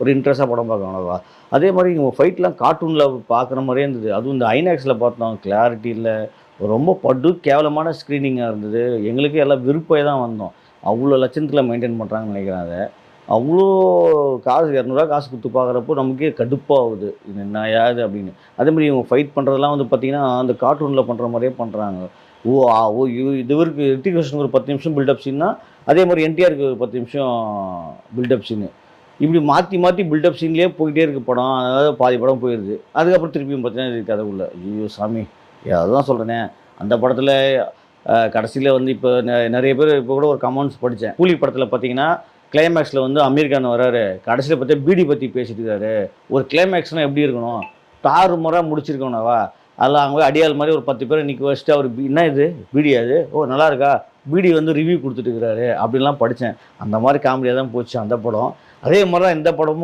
ஒரு இன்ட்ரெஸ்ட்டாக படம் பார்க்க அவ்வளோவா அதே மாதிரி இவங்க ஃபைட்லாம் கார்ட்டூனில் பார்க்குற மாதிரியே இருந்தது. அதுவும் இந்த ஐநாக்ஸில் பார்த்தோம் கிளாரிட்டி இல்லை. ரொம்ப படு கேவலமான ஸ்க்ரீனிங்காக இருந்தது. எங்களுக்கு எல்லாம் விருப்பம் தான் வந்தோம். அவ்வளோ லட்சத்தில் மெயின்டைன் பண்ணுறாங்கன்னு நினைக்கிறேன் அதை. அவ்வளோ காசு இரநூறுவா காசு கொடுத்து பார்க்குறப்போ நமக்கே கடுப்பாகுது. இது என்ன யாது அப்படின்னு. அதே மாதிரி இவங்க ஃபைட் பண்ணுறதெல்லாம் வந்து பார்த்திங்கன்னா அந்த கார்ட்டூனில் பண்ணுற மாதிரியே பண்ணுறாங்க ஓ ஆ ஓ இதுவருக்கு ரித்திக் ரோஷனுக்கு ஒரு பத்து நிமிஷம் பில்டப் சீன்னா அதே மாதிரி என்டிஆருக்கு ஒரு பத்து நிமிஷம் பில்டப் சீனு இப்படி மாற்றி மாற்றி பில்டப் சீன்லேயே போயிட்டே இருக்க படம். அதாவது பாதி படம் போயிடுது அதுக்கப்புறம் திருப்பியும் பார்த்தீங்கன்னா இது கதைக்குள்ள ஐயோ சாமி. அதுதான் சொல்கிறேனே அந்த படத்தில் கடைசியில் வந்து இப்போ நிறைய பேர் இப்போ கூட ஒரு கமெண்ட்ஸ் படித்தேன் கூலி படத்தில் பார்த்தீங்கன்னா கிளைமேக்ஸில் வந்து அமீர்கான் வராரு. கடைசியில் பார்த்தா பீடி பற்றி பேசிட்டு இருக்காரு. ஒரு கிளைமேக்ஸ்னால் எப்படி இருக்கணும்? தாறு முறை முடிச்சிருக்கணும்னாவா அதில் அவங்க அடியாள் மாதிரி ஒரு பத்து பேரை நிற்க வச்சுட்டு அவர் என்ன இது? பீடி அது ஓ நல்லா இருக்கா? பீடி வந்து ரிவ்யூ கொடுத்துட்டு இருக்கிறாரு. அப்படின்லாம் படித்தேன் அந்த மாதிரி காமெடியாக தான் போச்சு அந்த படம். அதே மாதிரி தான் இந்த படமும்